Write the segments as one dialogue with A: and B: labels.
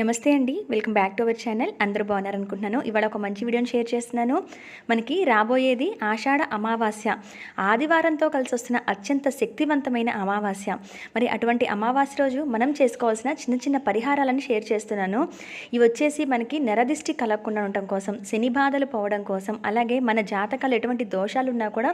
A: నమస్తే అండి. Welcome back to our channel. అందరూ బాగున్నారనుకుంటున్నాను. ఇవాళ ఒక మంచి వీడియోని షేర్ చేస్తున్నాను. మనకి రాబోయేది ఆషాఢ అమావాస్య. ఆదివారంతో కలిసి వస్తున్న అత్యంత శక్తివంతమైన అమావాస్య. మరి అటువంటి అమావాస్య రోజు మనం చేసుకోవాల్సిన చిన్న చిన్న పరిహారాలను షేర్ చేస్తున్నాను. ఇవి వచ్చేసి మనకి నరదిష్టి కలగకుండా ఉండటం కోసం శని బాధలు పోవడం కోసం అలాగే మన జాతకాలు ఎటువంటి దోషాలు ఉన్నా కూడా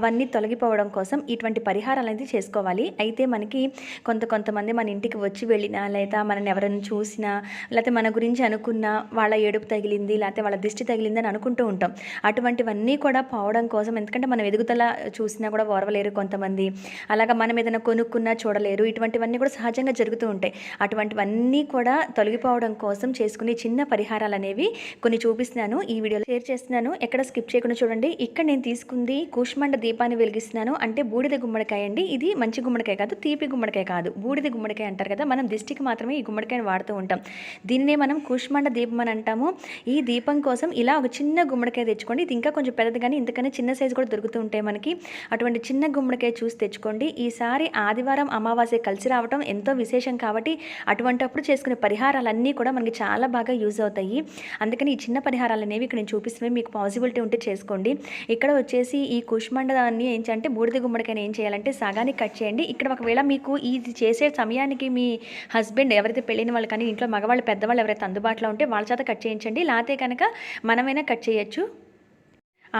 A: అవన్నీ తొలగిపోవడం కోసం ఇటువంటి పరిహారాలు అనేది చేసుకోవాలి. అయితే మనకి కొంత కొంతమంది మన ఇంటికి వచ్చి వెళ్ళినా లేదా మనని ఎవరైనా చూసినా లేకపోతే మన గురించి అనుకున్న వాళ్ళ ఏడుపు తగిలింది లేకపోతే వాళ్ళ దిష్టి తగిలింది అని అనుకుంటూ ఉంటాం. అటువంటివన్నీ కూడా పోవడం కోసం ఎందుకంటే మనం ఎదుగుదల చూసినా కూడా ఓర్వలేరు కొంతమంది. అలాగా మనం ఏదైనా కొనుక్కున్నా చూడలేరు. ఇటువంటివన్నీ కూడా సహజంగా జరుగుతూ ఉంటాయి. అటువంటివన్నీ కూడా తొలగిపోవడం కోసం చేసుకునే చిన్న పరిహారాలు అనేవి కొన్ని చూపిస్తున్నాను. ఈ వీడియోలో షేర్ చేస్తున్నాను. ఎక్కడ స్కిప్ చేయకుండా చూడండి. ఇక్కడ నేను తీసుకుంది కూష్మండ దీపాన్ని వెలిగిస్తున్నాను. అంటే బూడిద గుమ్మడికాయ అండి. ఇది మంచి గుమ్మడికాయ కాదు తీపి గుమ్మడికాయ కాదు. బూడిద గుమ్మడికాయ అంటారు కదా మనం దిష్టికి మాత్రమే ఈ గుమ్మడికాయని వాడుతూ ఉంటాం. దీన్నే మనం కుష్మండ దీపం అని అంటాము. ఈ దీపం కోసం ఇలా ఒక చిన్న గుమ్మడికాయ తెచ్చుకోండి. ఇది ఇంకా కొంచెం పెద్దది కానీ ఇంతకన్నా చిన్న సైజు కూడా దొరుకుతూ ఉంటాయి మనకి. అటువంటి చిన్న గుమ్మడికాయ చూసి తెచ్చుకోండి. ఈసారి ఆదివారం అమావాస్య కలిసి రావటం ఎంతో విశేషం కాబట్టి అటువంటప్పుడు చేసుకునే పరిహారాలన్నీ కూడా మనకి చాలా బాగా యూజ్ అవుతాయి. అందుకని ఈ చిన్న పరిహారాలు అనేవి ఇక్కడ నేను చూపిస్తున్నవి. మీకు పాసిబిలిటీ ఉంటే చేసుకోండి. ఇక్కడ వచ్చేసి ఈ కుష్మండాన్ని ఏంటంటే బూడిద గుమ్మడికాయని ఏం చేయాలంటే సగానికి కట్ చేయండి. ఇక్కడ ఒకవేళ మీకు ఇది చేసే సమయానికి మీ హస్బెండ్ ఎవరైతే పెళ్ళిన వాళ్ళు కానీ ఇంట్లో మగవాళ్ళు పెద్దవాళ్ళు ఎవరైతే అందుబాటులో ఉంటే వాళ్ళ చేత కట్ చేయించండి. లేకపోతే కనుక మనమైనా కట్ చేయొచ్చు.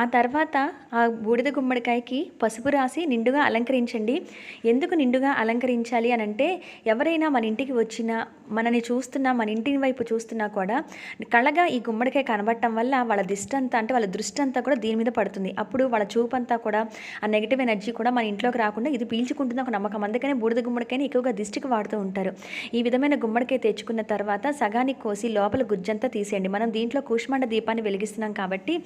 A: ఆ తర్వాత ఆ బూడిద గుమ్మడికాయకి పసుపు రాసి నిండుగా అలంకరించండి. ఎందుకు నిండుగా అలంకరించాలి అని అంటే ఎవరైనా మన ఇంటికి వచ్చినా మనని చూస్తున్నా మన ఇంటి వైపు చూస్తున్నా కూడా కళ్ళగా ఈ గుమ్మడికాయ కనబడటం వల్ల వాళ్ళ దిష్టి అంతా అంటే వాళ్ళ దృష్టి అంతా కూడా దీని మీద పడుతుంది. అప్పుడు వాళ్ళ చూపు అంతా కూడా ఆ నెగిటివ్ ఎనర్జీ కూడా మన ఇంట్లోకి రాకుండా ఇది పీల్చుకుంటుంది ఒక నమ్మకం. అందుకనే బూడిద గుమ్మడికాయని ఎక్కువగా దిష్టికి వాడుతూ ఉంటారు. ఈ విధమైన గుమ్మడికాయ తెచ్చుకున్న తర్వాత సగానికి కోసి లోపల గుజ్జంతా తీసేయండి. మనం దీంట్లో కూష్మండ దీపాన్ని వెలిగిస్తున్నాం కాబట్టి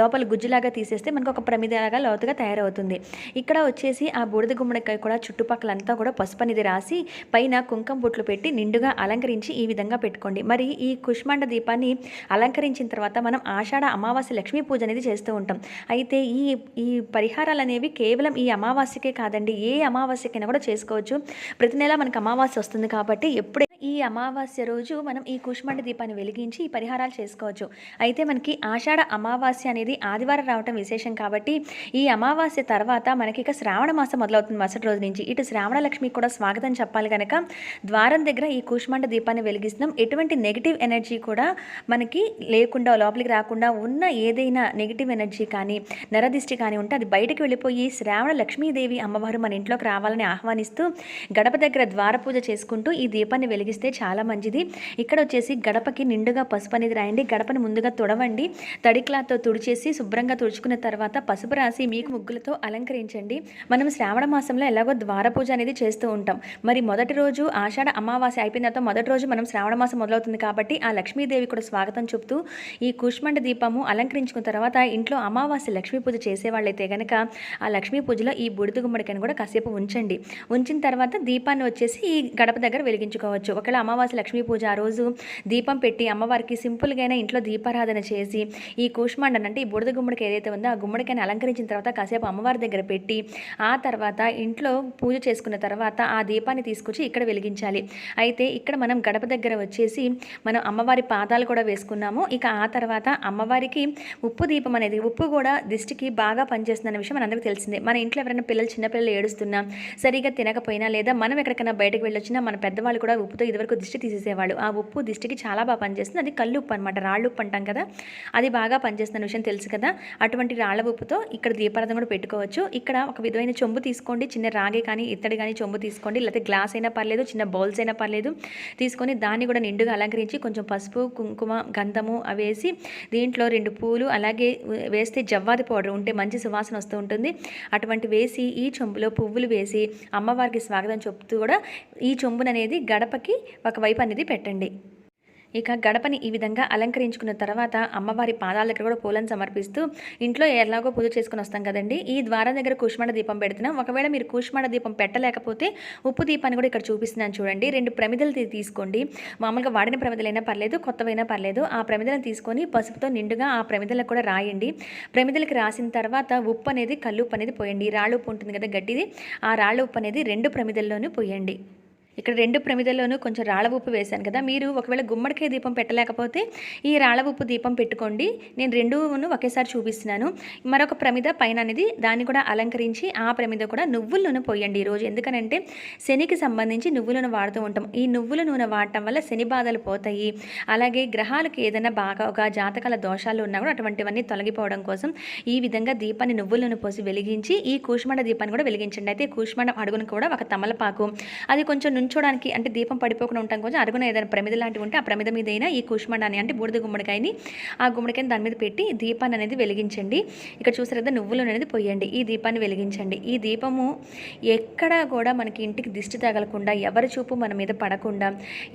A: లోపల లాగా తీసేస్తే మనకు ఒక ప్రమిదలాగా లోతుగా తయారవుతుంది. ఇక్కడ వచ్చేసి ఆ బూడిద గుమ్మడికాయ కూడా చుట్టుపక్కలంతా కూడా పసుపు అనేది రాసి పైన కుంకం బొట్లు పెట్టి నిండుగా అలంకరించి ఈ విధంగా పెట్టుకోండి. మరి ఈ కుష్మాండ దీపాన్ని అలంకరించిన తర్వాత మనం ఆషాఢ అమావాస్య లక్ష్మీ పూజ అనేది చేస్తూ ఉంటాం. అయితే ఈ ఈ పరిహారాలు అనేవి కేవలం ఈ అమావాస్యకే కాదండి ఏ అమావాస్యకైనా కూడా చేసుకోవచ్చు. ప్రతి నెల మనకు అమావాస్య వస్తుంది కాబట్టి ఎప్పుడే ఈ అమావాస్య రోజు మనం ఈ కుష్మండ దీపాన్ని వెలిగించి ఈ పరిహారాలు చేసుకోవచ్చు. అయితే మనకి ఆషాఢ అమావాస్య అనేది ఆదివారం రావటం విశేషం కాబట్టి ఈ అమావాస్య తర్వాత మనకి ఇక శ్రావణ మాసం మొదలవుతుంది మరుసటి రోజు నుంచి. ఇటు శ్రావణ లక్ష్మికి కూడా స్వాగతం చెప్పాలి కనుక ద్వారం దగ్గర ఈ కూష్మండ దీపాన్ని వెలిగిస్తున్నాం. ఎటువంటి నెగిటివ్ ఎనర్జీ కూడా మనకి లేకుండా లోపలికి రాకుండా ఉన్న ఏదైనా నెగిటివ్ ఎనర్జీ కానీ నరదిష్టి కానీ ఉంటే అది బయటకు వెళ్ళిపోయి శ్రావణ లక్ష్మీదేవి అమ్మవారు మన ఇంట్లోకి రావాలని ఆహ్వానిస్తూ గడప దగ్గర ద్వార పూజ చేసుకుంటూ ఈ దీపాన్ని వెలిగిస్తే చాలా మంచిది. ఇక్కడ వచ్చేసి గడపకి నిండుగా పసుపు అనేది రాయండి. గడపని ముందుగా తుడవండి. తడి క్లాత్తో తుడిచేసి శుభ్రంగా తుడుచుకున్న తర్వాత పసుపు రాసి మీకు ముగ్గులతో అలంకరించండి. మనం శ్రావణ మాసంలో ఎలాగో ద్వారపూజ అనేది చేస్తూ ఉంటాం. మరి మొదటి రోజు ఆషాఢ అమావాస్య అయిపోయిన తర్వాత మొదటి రోజు మనం శ్రావణ మాసం మొదలవుతుంది కాబట్టి ఆ లక్ష్మీదేవి కూడా స్వాగతం చెప్తూ ఈ కుష్మండ దీపము అలంకరించుకున్న తర్వాత ఇంట్లో అమావాస్య లక్ష్మీ పూజ చేసేవాళ్ళైతే కనుక ఆ లక్ష్మీ పూజలో ఈ బుడిదు గుమ్మడికని కూడా కాసేపు ఉంచండి. ఉంచిన తర్వాత దీపాన్ని వచ్చేసి ఈ గడప దగ్గర వెలిగించుకోవచ్చు. ఒకవేళ అమావాస్య లక్ష్మీ పూజ ఆ రోజు దీపం పెట్టి అమ్మవారికి సింపుల్గా అయినా ఇంట్లో దీపారాధన చేసి ఈ కూష్మాండన్ అంటే ఈ బుడిద గుమ్మడికి ఏదైతే ఉందో ఆ గుమ్మడికాయని అలంకరించిన తర్వాత కాసేపు అమ్మవారి దగ్గర పెట్టి ఆ తర్వాత ఇంట్లో పూజ చేసుకున్న తర్వాత ఆ దీపాన్ని తీసుకొచ్చి ఇక్కడ వెలిగించాలి. అయితే ఇక్కడ మనం గడప దగ్గర వచ్చేసి మనం అమ్మవారి పాదాలు కూడా వేసుకున్నాము. ఇక ఆ తర్వాత అమ్మవారికి ఉప్పు దీపం అనేది ఉప్పు కూడా దిష్టికి బాగా పనిచేస్తుందన్న విషయం మనందరికీ తెలిసిందే. మన ఇంట్లో ఎవరైనా పిల్లలు చిన్నపిల్లలు ఏడుస్తున్నా సరిగా తినకపోయినా లేదా మనం ఎక్కడికైనా బయటకు వెళ్ళొచ్చినా మన పెద్దవాళ్ళు కూడా ఉప్పుతో ఇదివరకు దిష్టి తీసేసేవాళ్ళు. ఆ ఉప్పు దిష్టికి చాలా బాగా పనిచేస్తుంది. అది కళ్ళు ఉప్పు అనమాట రాళ్ళు ఉప్పు అంటాం కదా. అది బాగా పనిచేస్తున్న విషయం తెలుసు కదా. అటువంటి రాళ్ళ ఉప్పుతో ఇక్కడ దీపారాధన కూడా పెట్టుకోవచ్చు. ఇక్కడ ఒక విధమైన చెంబు తీసుకోండి. చిన్న రాగి కానీ ఇత్తడి కానీ చెంబు తీసుకోండి. లేకపోతే గ్లాస్ అయినా పర్లేదు చిన్న బౌల్స్ అయినా పర్లేదు. తీసుకొని దాన్ని కూడా నిండుగా అలంకరించి కొంచెం పసుపు కుంకుమ గంధము అవి వేసి దీంట్లో రెండు పూలు అలాగే వేస్తే జవ్వాది పౌడర్ ఉంటే మంచి సువాసన వస్తూ ఉంటుంది. అటువంటి వేసి ఈ చెంబులో పువ్వులు వేసి అమ్మవారికి స్వాగతం చెప్తూ కూడా ఈ చెంబుననేది గడపకి ఒకవైపు అనేది పెట్టండి. ఇక గడపని ఈ విధంగా అలంకరించుకున్న తర్వాత అమ్మవారి పాదాల దగ్గర కూడా పూలను సమర్పిస్తూ ఇంట్లో ఎలాగో పూజ చేసుకుని వస్తాం కదండి. ఈ ద్వారం దగ్గర కూష్మాండ దీపం పెడుతున్నాం. ఒకవేళ మీరు కూష్మాండ దీపం పెట్టలేకపోతే ఉప్పు దీపాన్ని కూడా ఇక్కడ చూపిస్తున్నాను చూడండి. రెండు ప్రమిదలు తీసుకోండి. మామూలుగా వాడిన ప్రమిదలైనా పర్లేదు కొత్తవైనా పర్లేదు. ఆ ప్రమిదలను తీసుకొని పసుపుతో నిండుగా ఆ ప్రమిదలకు కూడా రాయండి. ప్రమిదలకి రాసిన తర్వాత ఉప్పు అనేది కల్లుప్పు అనేది పోయండి. రాళ్ళు ఉప్పు ఉంటుంది కదా గట్టిది. ఆ రాళ్ళు ఉప్పు అనేది రెండు ప్రమిదల్లోనూ పోయండి. ఇక్కడ రెండు ప్రమిదల్లోనూ కొంచెం రాళ్ళ ఉప్పు వేశాను కదా. మీరు ఒకవేళ గుమ్మడికాయ దీపం పెట్టలేకపోతే ఈ రాళ్ళ ఉప్పు దీపం పెట్టుకోండి. నేను రెండును ఒకేసారి చూపిస్తున్నాను. మరొక ప్రమిద పైన అనేది దాన్ని కూడా అలంకరించి ఆ ప్రమిద కూడా నువ్వుల నూనె పోయండి ఈరోజు ఎందుకనంటే శనికి సంబంధించి నువ్వుల నూనె వాడుతూ ఉంటాం. ఈ నువ్వుల నూనె వాడటం వల్ల శని బాధలు పోతాయి. అలాగే గ్రహాలకు ఏదైనా బాగా జాతకాల దోషాలు ఉన్నా కూడా అటువంటివన్నీ తొలగిపోవడం కోసం ఈ విధంగా దీపాన్ని నువ్వుల నూనె పోసి వెలిగించి ఈ కూష్మండ దీపాన్ని కూడా వెలిగించండి. అయితే కూష్మండం అడుగును కూడా ఒక తమలపాకు. అది కొంచెం నుంచోడానికి అంటే దీపం పడిపోకుండా ఉంటాం కొంచెం అరుగున ఏదైనా ప్రమిద లాంటివి ఉంటే ఆ ప్రమిద మీద అయినా ఈ కుష్మండాన్ని అంటే బూడిద గుమ్మడికాయని ఆ గుమ్మడికాయని దాని మీద పెట్టి దీపాన్ని అనేది వెలిగించండి. ఇక్కడ చూసారు కదా నువ్వులు అనేది పోయండి. ఈ దీపాన్ని వెలిగించండి. ఈ దీపము ఎక్కడ కూడా మనకి ఇంటికి దిష్టి తగలకుండా ఎవరి చూపు మన మీద పడకుండా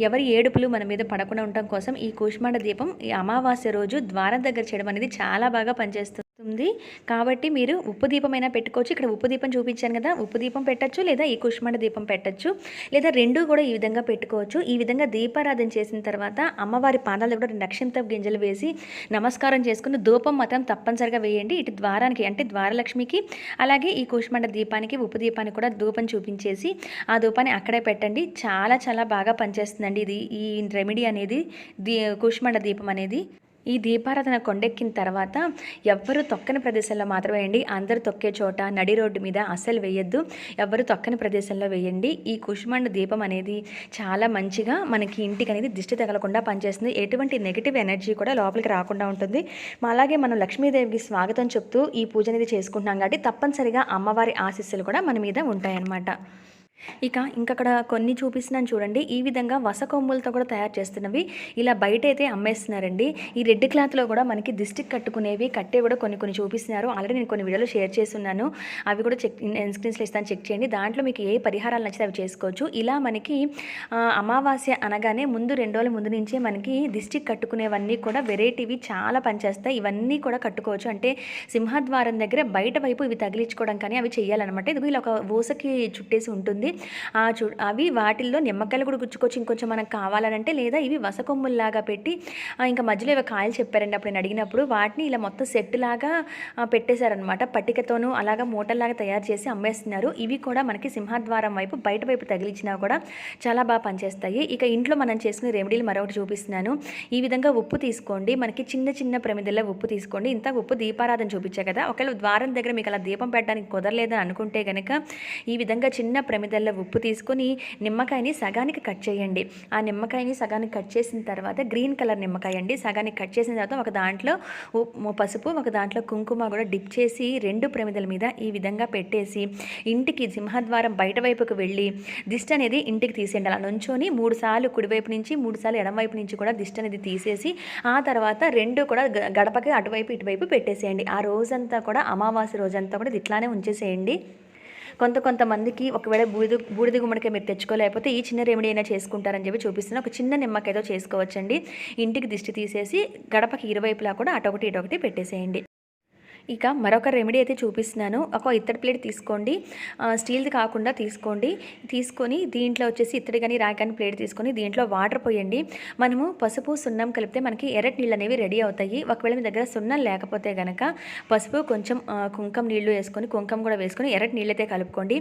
A: ఎవరి ఏడుపులు మన మీద పడకుండా ఉండటం కోసం ఈ కుష్మాండ దీపం ఈ అమావాస్య రోజు ద్వారం దగ్గర చేయడం అనేది చాలా బాగా పనిచేస్తుంది. ఉంది కాబట్టి మీరు ఉప్పు దీపమైనా పెట్టుకోవచ్చు. ఇక్కడ ఉప్పు దీపం చూపించాను కదా ఉప్పు దీపం పెట్టచ్చు లేదా ఈ కుష్మండ దీపం పెట్టచ్చు. లేదా రెండు కూడా ఈ విధంగా పెట్టుకోవచ్చు. ఈ విధంగా దీపారాధన చేసిన తర్వాత అమ్మవారి పాదాల దగ్గర రెండు గింజలు వేసి నమస్కారం చేసుకుని ధూపం మాత్రం తప్పనిసరిగా వేయండి. ఇటు ద్వారానికి అంటే ద్వారలక్ష్మికి అలాగే ఈ కుష్మండ దీపానికి ఉప్పు దీపానికి కూడా ధూపం చూపించేసి ఆ ధూపాన్ని అక్కడే పెట్టండి. చాలా చాలా బాగా పనిచేస్తుందండి ఇది. ఈ రెమెడీ అనేది దీ కుష్మండ దీపం అనేది. ఈ దీపారాధన కొండెక్కిన తర్వాత ఎవ్వరు తొక్కని ప్రదేశంలో మాత్రమే వేయండి. అందరూ తొక్కే చోట నడి రోడ్డు మీద అస్సలు వేయద్దు. ఎవ్వరు తొక్కని ప్రదేశంలో వేయండి. ఈ కుష్మండ దీపం అనేది చాలా మంచిగా మనకి ఇంటికి అనేది దిష్టి తగలకుండా పనిచేస్తుంది. ఎటువంటి నెగిటివ్ ఎనర్జీ కూడా లోపలికి రాకుండా ఉంటుంది. అలాగే మనం లక్ష్మీదేవికి స్వాగతం చెప్తూ ఈ పూజ అనేది చేసుకుంటున్నాం కాబట్టి తప్పనిసరిగా అమ్మవారి ఆశీస్సులు కూడా మన మీద ఉంటాయన్నమాట. ఇక ఇంకక్కడ కొన్ని చూపిస్తున్నాను చూడండి. ఈ విధంగా వస కొమ్ములతో కూడా తయారు చేస్తున్నవి ఇలా బయట అయితే అమ్మేస్తున్నారండి. ఈ రెడ్ క్లాత్లో కూడా మనకి దిస్టిక్ కట్టుకునేవి కట్టే కూడా కొన్ని కొన్ని చూపిస్తున్నారు. ఆల్రెడీ నేను కొన్ని వీడియోలు షేర్ చేస్తున్నాను. అవి కూడా చెక్ స్క్రీన్స్లో ఇస్తాను చెక్ చేయండి. దాంట్లో మీకు ఏ పరిహారాలు నచ్చితే అవి చేసుకోవచ్చు. ఇలా మనకి అమావాస్య అనగానే ముందు రెండు రోజుల ముందు నుంచే మనకి దిస్టిక్ కట్టుకునేవన్నీ కూడా వెరైటీవి చాలా పనిచేస్తాయి. ఇవన్నీ కూడా కట్టుకోవచ్చు. అంటే సింహద్వారం దగ్గర బయట వైపు ఇవి తగిలించుకోవడం కానీ అవి చేయాలన్నమాట ఇది ఇలా ఒక ఊసకి చుట్టేసి ఉంటుంది. ఆ చూ అవి వాటిల్లో నిమ్మకాయలు కూడా గుచ్చుకొచ్చి ఇంకొంచెం మనకు కావాలనంటే లేదా ఇవి వసకొమ్ముల్లాగా పెట్టి ఇంకా మధ్యలో ఇవి కాయలు చెప్పారండి అప్పుడు నేను అడిగినప్పుడు వాటిని ఇలా మొత్తం సెట్ లాగా పెట్టేశారనమాట పట్టికతోనూ అలాగా మూటల్లాగా తయారు చేసి అమ్మేస్తున్నారు. ఇవి కూడా మనకి సింహద్వారం వైపు బయట వైపు తగిలించినా కూడా చాలా బాగా పనిచేస్తాయి. ఇక ఇంట్లో మనం చేసుకునే రెమెడీలు మరొకటి చూపిస్తున్నాను. ఈ విధంగా ఉప్పు తీసుకోండి. మనకి చిన్న చిన్న ప్రమిదల్లో ఉప్పు తీసుకోండి. ఇంత ఉప్పు దీపారాధన చూపించా కదా. ఒకవేళ ద్వారం దగ్గర మీకు అలా దీపం పెట్టడానికి కుదరలేదని అనుకుంటే కనుక ఈ విధంగా చిన్న ప్రమిద స్పూన్ల ఉప్పు తీసుకొని నిమ్మకాయని సగానికి కట్ చేయండి. ఆ నిమ్మకాయని సగానికి కట్ చేసిన తర్వాత గ్రీన్ కలర్ నిమ్మకాయ అండి. సగానికి కట్ చేసిన తర్వాత ఒక దాంట్లో పసుపు ఒక దాంట్లో కుంకుమ కూడా డిప్ చేసి రెండు ప్రమిదల మీద ఈ విధంగా పెట్టేసి ఇంటికి సింహద్వారం బయట వైపుకు వెళ్ళి దిష్టి అనేది ఇంటికి తీసేయండి. అలా నుంచొని మూడు సార్లు కుడివైపు నుంచి మూడు సార్లు ఎడమవైపు నుంచి కూడా దిష్టి అనేది తీసేసి ఆ తర్వాత రెండు కూడా గడపకి అటువైపు ఇటువైపు పెట్టేసేయండి. ఆ రోజంతా కూడా అమావాస్య రోజంతా కూడా ఇట్లానే ఉంచేసేయండి. కొంత కొంతమందికి ఒకవేళ బూడిద బూడిద గుమ్మడికాయ మీరు తెచ్చుకోలేకపోతే ఈ చిన్న రెమెడీ అయినా చేసుకుంటారని చెప్పి చూపిస్తున్న. ఒక చిన్న నిమ్మకాయతో చేసుకోవచ్చండి. ఇంటికి దిష్టి తీసేసి గడపకి ఇరువైపులా కూడా అటొకటి ఇటొకటి పెట్టేసేయండి. ఇక మరొక రెమెడీ అయితే చూపిస్తున్నాను. ఒక ఇత్తడి ప్లేట్ తీసుకోండి. స్టీల్ది కాకుండా తీసుకోండి. తీసుకొని దీంట్లో వచ్చేసి ఇత్తడి కానీ రాయి కానీ ప్లేట్ తీసుకొని దీంట్లో వాటర్ పోయండి. మనము పసుపు సున్నం కలిపితే మనకి ఎర్రటి నీళ్ళు అనేవి రెడీ అవుతాయి. ఒకవేళ మీ దగ్గర సున్నం లేకపోతే కనుక పసుపు కొంచెం కుంకం నీళ్ళు వేసుకొని కుంకం కూడా వేసుకొని ఎర్రటి నీళ్ళైతే కలుపుకోండి.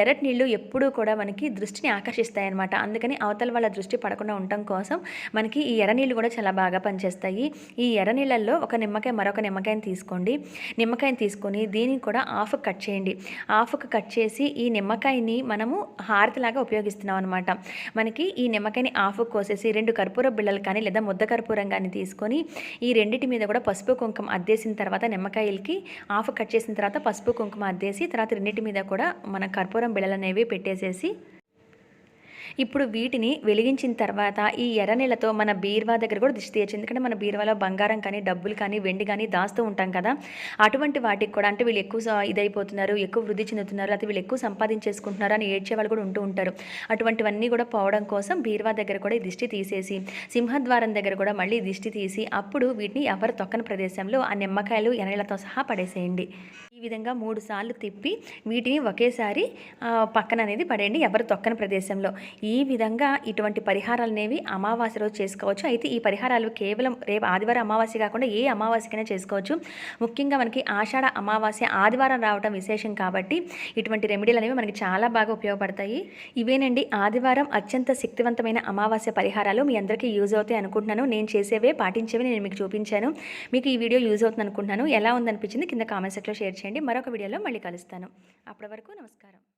A: ఎర్రటి నీళ్ళు ఎప్పుడూ కూడా మనకి దృష్టిని ఆకర్షిస్తాయి అనమాట అందుకని అవతల వాళ్ళ దృష్టి పడకుండా ఉండటం కోసం మనకి ఈ ఎర్ర నీళ్ళు కూడా చాలా బాగా పనిచేస్తాయి. ఈ ఎర్ర నీళ్ళల్లో ఒక నిమ్మకాయ మరొక నిమ్మకాయని తీసుకోండి. నిమ్మకాయని తీసుకొని దీనికి కూడా హాఫ్ కట్ చేయండి. హాఫ్కి కట్ చేసి ఈ నిమ్మకాయని మనము హారతిలాగా ఉపయోగిస్తున్నాం అనమాట మనకి ఈ నిమ్మకాయని హాఫ్ కోసేసి రెండు కర్పూర బిళ్ళలు కానీ లేదా ముద్ద కర్పూరం కానీ తీసుకొని ఈ రెండింటి మీద కూడా పసుపు కుంకుమ అద్దేసిన తర్వాత నిమ్మకాయలకి హాఫ్ కట్ చేసిన తర్వాత పసుపు కుంకుమ అద్దేసి తర్వాత రెండింటి మీద కూడా మన కర్పూరం బిళ్ళలు అనేవి పెట్టేసేసి ఇప్పుడు వీటిని వెలిగించిన తర్వాత ఈ ఎర్ర నీళ్ళతో మన బీర్వా దగ్గర కూడా దిష్టి తీయచ్చు. ఎందుకంటే మన బీర్వాలో బంగారం కానీ డబ్బులు కానీ వెండి కానీ దాస్తూ ఉంటాం కదా. అటువంటి వాటికి కూడా అంటే వీళ్ళు ఎక్కువ ఇదైపోతున్నారు ఎక్కువ వృద్ధి చెందుతున్నారు లేకపోతే వీళ్ళు ఎక్కువ సంపాదించేసుకుంటున్నారు అని ఏడ్చే వాళ్ళు కూడా ఉంటూ ఉంటారు. అటువంటివన్నీ కూడా పోవడం కోసం బీర్వా దగ్గర కూడా దిష్టి తీసేసి సింహద్వారం దగ్గర కూడా మళ్ళీ దిష్టి తీసి అప్పుడు వీటిని ఎవరు తొక్కని ప్రదేశంలో ఆ నిమ్మకాయలు ఎనలతో సహా పడేసేయండి. ఈ విధంగా మూడు సార్లు తిప్పి వీటిని ఒకేసారి పక్కన అనేది పడేయండి ఎవరు తొక్కని ప్రదేశంలో. ఈ విధంగా ఇటువంటి పరిహారాలు అనేవి అమావాస్య రోజు చేసుకోవచ్చు. అయితే ఈ పరిహారాలు కేవలం రేపు ఆదివారం అమావాస్య కాకుండా ఏ అమావాస్యకైనా చేసుకోవచ్చు. ముఖ్యంగా మనకి ఆషాఢ అమావాస్య ఆదివారం రావడం విశేషం కాబట్టి ఇటువంటి రెమెడీలు అనేవి మనకి చాలా బాగా ఉపయోగపడతాయి. ఇవేనండి ఆదివారం అత్యంత శక్తివంతమైన అమావాస్య పరిహారాలు. మీ అందరికీ యూజ్ అవుతాయి అనుకుంటున్నాను. నేను చేసేవే పాటించేవి నేను మీకు చూపించాను. మీకు ఈ వీడియో యూజ్ అవుతుంది అనుకుంటున్నాను ఎలా ఉందనిపించింది కింద కామెంట్ సెక్షన్లో షేర్ చేయండి. మరొక వీడియోలో మళ్ళీ కలుస్తాను. అప్పటి వరకు నమస్కారం.